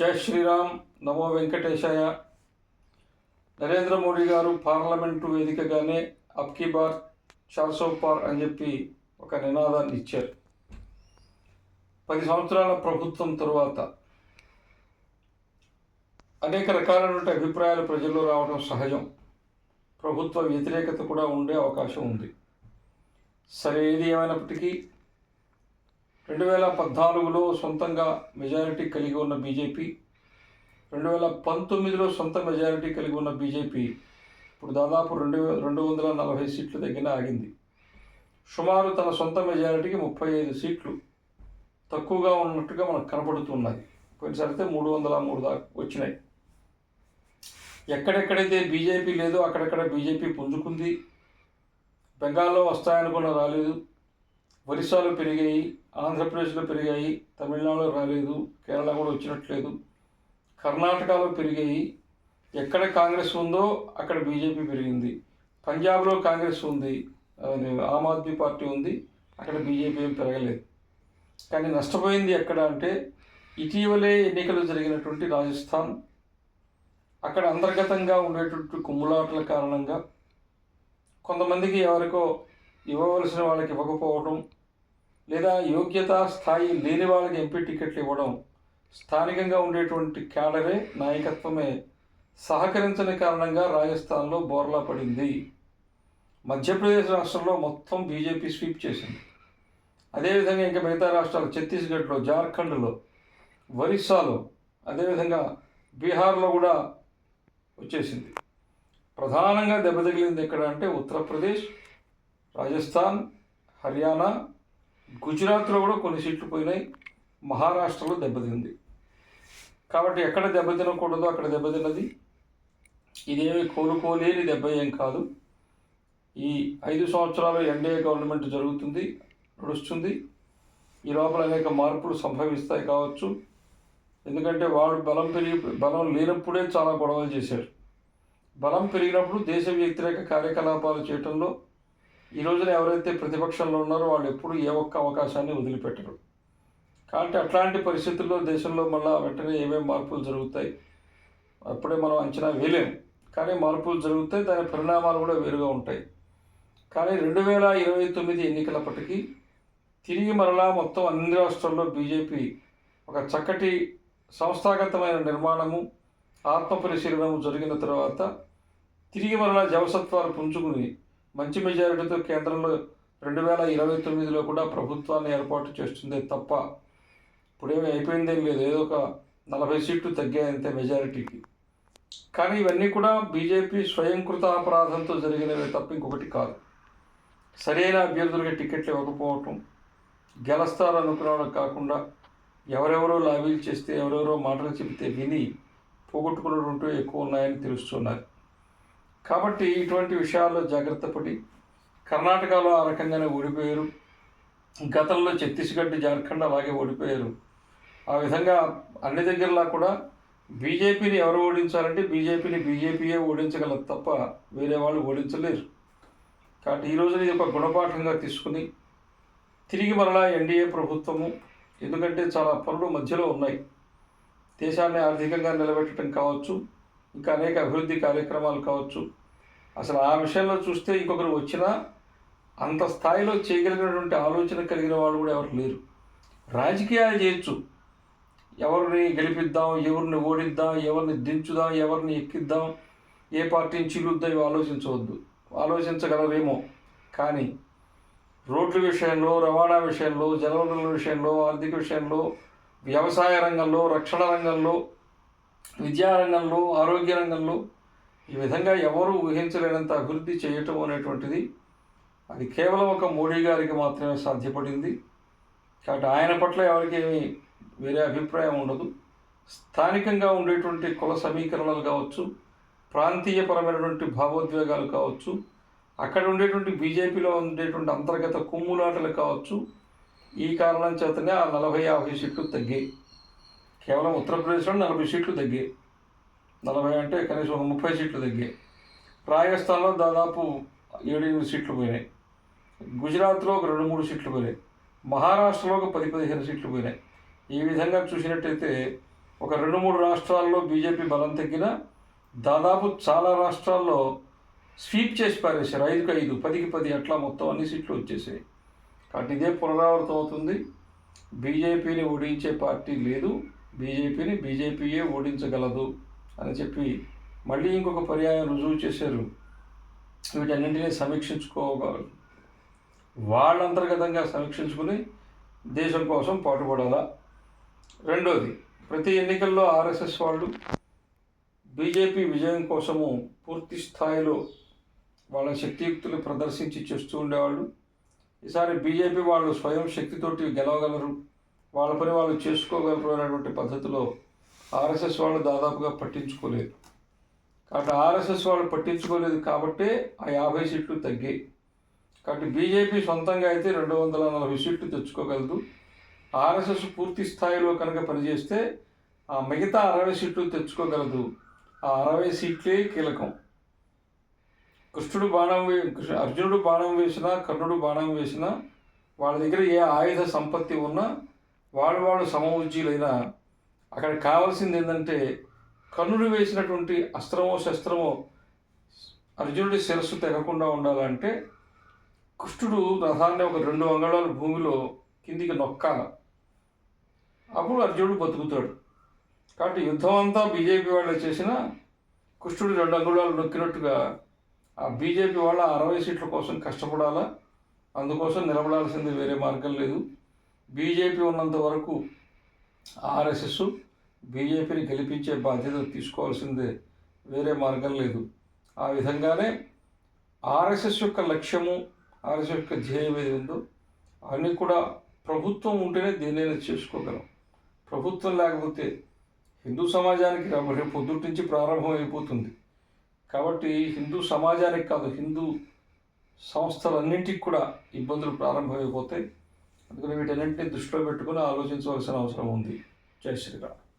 జై శ్రీరామ్. నమో వెంకటేశాయ. నరేంద్ర మోడీ గారు parliament వేదికగానే అబ్కీ bar చార్సో పార్ అని చెప్పి ఒక నినాదాన్ని ఇచ్చారు. పది సంవత్సరాల ప్రభుత్వం తరువాత అనేక రకాలైనటువంటి అభిప్రాయాలు ప్రజల్లో రావడం సహజం. ప్రభుత్వ వ్యతిరేకత కూడా ఉండే అవకాశం ఉంది. సరే ఏది ఏమైనప్పటికీ రెండు వేల పద్నాలుగులో సొంతంగా మెజారిటీ కలిగి ఉన్న బీజేపీ రెండు వేల పంతొమ్మిదిలో సొంత మెజారిటీ కలిగి ఉన్న బీజేపీ ఇప్పుడు దాదాపు రెండు రెండు వందల నలభై సీట్ల దగ్గర ఆగింది. సుమారు తన సొంత మెజారిటీకి ముప్పై ఐదు సీట్లు తక్కువగా ఉన్నట్టుగా మనకు కనపడుతున్నాయి కొన్నిసారి అయితే మూడు వందల మూడు దాకా వచ్చినాయి. ఎక్కడెక్కడైతే బీజేపీ లేదో అక్కడక్కడ బీజేపీ పుంజుకుంది బెంగాల్లో వస్తాయనుకున్న రాలేదు. ఒరిస్సాలో పెరిగాయి ఆంధ్రప్రదేశ్లో పెరిగాయి తమిళనాడులో రాలేదు కేరళ కూడా వచ్చినట్లేదు. కర్ణాటకలో పెరిగాయి. ఎక్కడ కాంగ్రెస్ ఉందో అక్కడ బీజేపీ పెరిగింది. పంజాబ్లో కాంగ్రెస్ ఉంది అది ఆమ్ ఆద్మీ పార్టీ ఉంది అక్కడ బీజేపీ ఏం పెరగలేదు. కానీ నష్టపోయింది ఎక్కడ అంటే ఇటీవలే ఎన్నికలు జరిగినటువంటి రాజస్థాన్. అక్కడ అంతర్గతంగా ఉండేటువంటి కుమ్ములాటల కారణంగా కొంతమందికి ఎవరికో ఇవ్వవలసిన వాళ్ళకి ఇవ్వకపోవడం లేదా యోగ్యత స్థాయి లేని వాళ్ళకి ఎంపీ టికెట్లు ఇవ్వడం స్థానికంగా ఉండేటువంటి క్యాడరే నాయకత్వమే సహకరించని కారణంగా రాజస్థాన్లో బోర్లా పడింది. మధ్యప్రదేశ్ రాష్ట్రంలో మొత్తం బీజేపీ స్వీప్ చేసింది. అదేవిధంగా ఇంకా మిగతా రాష్ట్రాలు ఛత్తీస్గఢ్లో జార్ఖండ్లో ఒరిస్సాలో అదేవిధంగా బీహార్లో కూడా వచ్చేసింది. ప్రధానంగా దెబ్బతగిలింది ఎక్కడ అంటే ఉత్తరప్రదేశ్ రాజస్థాన్ హర్యానా గుజరాత్లో కూడా కొన్ని సీట్లు పోయినాయి. మహారాష్ట్రలో దెబ్బతింది. కాబట్టి ఎక్కడ దెబ్బతినకూడదో అక్కడ దెబ్బతిన్నది. ఇదేమి కోలుకోలేని దెబ్బ ఏం కాదు. ఈ ఐదు సంవత్సరాలు ఎన్డీఏ గవర్నమెంట్ జరుగుతుంది నడుస్తుంది. ఈ లోపల అనేక మార్పులు సంభవిస్తాయి కావచ్చు. ఎందుకంటే వాడు బలం పెరిగి బలం లేనప్పుడే చాలా గొడవలు చేశారు బలం పెరిగినప్పుడు దేశ వ్యతిరేక కార్యకలాపాలు చేయటంలో ఈ రోజున ఎవరైతే ప్రతిపక్షంలో ఉన్నారో వాళ్ళు ఎప్పుడు ఏ ఒక్క అవకాశాన్ని వదిలిపెట్టరు. కాబట్టి అట్లాంటి పరిస్థితుల్లో దేశంలో మళ్ళా వెంటనే ఏమేమి మార్పులు జరుగుతాయి? అప్పుడే మనం అంచనా వేయలేము కానీ మార్పులు జరుగుతాయి దాని పరిణామాలు కూడా వేరుగా ఉంటాయి. కానీ రెండు వేల ఇరవై తొమ్మిది ఎన్నికలప్పటికీ తిరిగి మరలా మొత్తం అన్ని రాష్ట్రాల్లో బీజేపీ ఒక చక్కటి సంస్థాగతమైన నిర్మాణము ఆత్మ పరిశీలనము జరిగిన తర్వాత తిరిగి మరలా జవసత్వాలు పుంజుకుని మంచి మెజారిటీతో కేంద్రంలో రెండు వేల ఇరవై తొమ్మిదిలో కూడా ప్రభుత్వాన్ని ఏర్పాటు చేస్తుంది తప్ప ఇప్పుడేమి అయిపోయిందేం లేదు. ఏదో ఒక నలభై సీట్లు తగ్గాయంతే మెజారిటీకి. కానీ ఇవన్నీ కూడా బీజేపీ స్వయంకృత అపరాధంతో జరిగినవి తప్ప ఇంకొకటి కాదు. సరైన అభ్యర్థులకి టికెట్లు ఇవ్వకపోవటం గెలుస్తారనుకునే కాకుండా ఎవరెవరో లాబీలు చేస్తే ఎవరెవరో మాటలు చెబితే విని పోగొట్టుకున్నటువంటి ఎక్కువ ఉన్నాయని తెలుస్తున్నారు. కాబట్టి ఇటువంటి విషయాల్లో జాగ్రత్త పడి కర్ణాటకలో ఆ రకంగానే ఓడిపోయారు. గతంలో ఛత్తీస్గఢ్ జార్ఖండ్ అలాగే ఓడిపోయారు. ఆ విధంగా అన్ని దగ్గరలా కూడా బీజేపీని ఎవరు ఓడించాలంటే బీజేపీని బీజేపీయే ఓడించగలరు తప్ప వేరే వాళ్ళు ఓడించలేరు. కాబట్టి ఈ రోజున ఇది ఒక గుణపాఠంగా తీసుకుని తిరిగి మరలా ఎన్డీఏ ప్రభుత్వము ఎందుకంటే చాలా పనులు మధ్యలో ఉన్నాయి. దేశాన్ని ఆర్థికంగా నిలబెట్టడం కావచ్చు ఇంకా అనేక అభివృద్ధి కార్యక్రమాలు కావచ్చు. అసలు ఆ విషయంలో చూస్తే ఇంకొకరు వచ్చినా అంత స్థాయిలో చేయగలిగినటువంటి ఆలోచన కలిగిన వాళ్ళు కూడా ఎవరు లేరు. రాజకీయాలు చేయొచ్చు. ఎవరిని గెలిపిద్దాం ఎవరిని ఓడిద్దాం ఎవరిని దించుదాం ఎవరిని ఎక్కిద్దాం ఏ పార్టీని చీలుద్దాం ఇవి ఆలోచించవద్దు. ఆలోచించగలరేమో. కానీ రోడ్ల విషయంలో రవాణా విషయంలో జలవనరుల విషయంలో ఆర్థిక విషయంలో వ్యవసాయ రంగంలో రక్షణ రంగంలో విద్యారంగంలో ఆరోగ్య రంగంలో ఈ విధంగా ఎవరూ ఊహించలేనంత అభివృద్ధి చేయటం అనేటువంటిది అది కేవలం ఒక మోడీ గారికి మాత్రమే సాధ్యపడింది. కాబట్టి ఆయన పట్ల ఎవరికి వేరే అభిప్రాయం ఉండదు. స్థానికంగా ఉండేటువంటి కుల సమీకరణలు కావచ్చు ప్రాంతీయపరమైనటువంటి భావోద్వేగాలు కావచ్చు అక్కడ ఉండేటువంటి బీజేపీలో ఉండేటువంటి అంతర్గత కుమ్ములాటలు కావచ్చు ఈ కారణం చేతనే ఆ నలభై యాభై సీట్లు తగ్గాయి. కేవలం ఉత్తరప్రదేశ్లో నలభై సీట్లు తగ్గాయి. నలభై అంటే కనీసం ఒక ముప్పై సీట్లు తగ్గాయి. రాజస్థాన్లో దాదాపు ఏడు ఎనిమిది సీట్లు పోయినాయి. గుజరాత్లో ఒక రెండు మూడు సీట్లు పోయినాయి. మహారాష్ట్రలో ఒక పది పదిహేను సీట్లు పోయినాయి. ఈ విధంగా చూసినట్టయితే ఒక రెండు మూడు రాష్ట్రాల్లో బీజేపీ బలం తగ్గినా దాదాపు చాలా రాష్ట్రాల్లో స్వీప్ చేసి పారేశారు. ఐదుకి ఐదు పదికి పది అట్లా మొత్తం అన్ని సీట్లు వచ్చేసాయి. కాబట్టి ఇదే పునరావృతం అవుతుంది. బీజేపీని ఓడించే పార్టీ లేదు. బీజేపీని బీజేపీయే ఓడించగలదు అని చెప్పి మళ్ళీ ఇంకొక పర్యాయం రుజువు చేశారు. వీటన్నింటినీ సమీక్షించుకోగలరు వాళ్ళ అంతర్గతంగా సమీక్షించుకుని దేశం కోసం పాటుపడాలా? రెండోది ప్రతి ఎన్నికల్లో ఆర్ఎస్ఎస్ వాళ్ళు బీజేపీ విజయం కోసము పూర్తి స్థాయిలో వాళ్ళ శక్తియుక్తులు ప్రదర్శించి చేస్తూ ఉండేవాళ్ళు. ఈసారి బీజేపీ వాళ్ళు స్వయం శక్తితోటి గెలవగలరు. వాళ్ళ పని వాళ్ళు చేసుకోగలరు అనేటువంటి పద్ధతిలో ఆర్ఎస్ఎస్ వాళ్ళు దాదాపుగా పట్టించుకోలేదు. కాబట్టి ఆర్ఎస్ఎస్ వాళ్ళు పట్టించుకోలేదు కాబట్టి ఆ యాభై సీట్లు తగ్గాయి. కాబట్టి బీజేపీ సొంతంగా అయితే రెండు వందల నలభై సీట్లు తెచ్చుకోగలదు. ఆర్ఎస్ఎస్ పూర్తి స్థాయిలో కనుక పనిచేస్తే ఆ మిగతా అరవై సీట్లు తెచ్చుకోగలదు. ఆ అరవై సీట్లే కీలకం. కృష్ణుడు బాణం వే కృష్ణ- అర్జునుడు బాణం వేసినా కర్ణుడు బాణం వేసినా వాళ్ళ దగ్గర ఏ ఆయుధ సంపత్తి ఉన్నా వాళ్ళు వాళ్ళు సమవుజ్జీలైన అక్కడ కావాల్సింది ఏంటంటే కర్ణుడు వేసినటువంటి అస్త్రమో శస్త్రమో అర్జునుడి శిరస్సు తెగకుండా ఉండాలంటే కృష్ణుడు రథాన్ని ఒక రెండు అంగళాల భూమిలో కిందికి నొక్కాల అప్పుడు అర్జునుడు బతుకుతాడు. కాబట్టి యుద్ధం అంతా బీజేపీ వాళ్ళు చేసిన కృష్ణుడు రెండు అంగుళాలు నొక్కినట్టుగా ఆ బీజేపీ వాళ్ళ అరవై సీట్ల కోసం కష్టపడాలా? అందుకోసం నిలబడాల్సింది వేరే మార్గం లేదు. బీజేపీ ఉన్నంత వరకు ఆర్ఎస్ఎస్ బీజేపీని గెలిపించే బాధ్యత తీసుకోవాల్సిందే. వేరే మార్గం లేదు. ఆ విధంగానే ఆర్ఎస్ఎస్ యొక్క లక్ష్యము ఆర్ఎస్ఎస్ యొక్క ధ్యేయం ఏది ఉందో అన్నీ కూడా ప్రభుత్వం ఉంటేనే దేనైనా చేసుకోగలం. ప్రభుత్వం లేకపోతే హిందూ సమాజానికి రేపు పొద్దుటి నుంచి ప్రారంభం అయిపోతుంది. కాబట్టి హిందూ సమాజానికి కాదు హిందూ సంస్థలన్నింటికి కూడా ఇబ్బందులు ప్రారంభమైపోతాయి. అందుకని వీటన్నింటినీ దృష్టిలో పెట్టుకుని ఆలోచించవలసిన అవసరం ఉంది. జై శ్రీరామ్.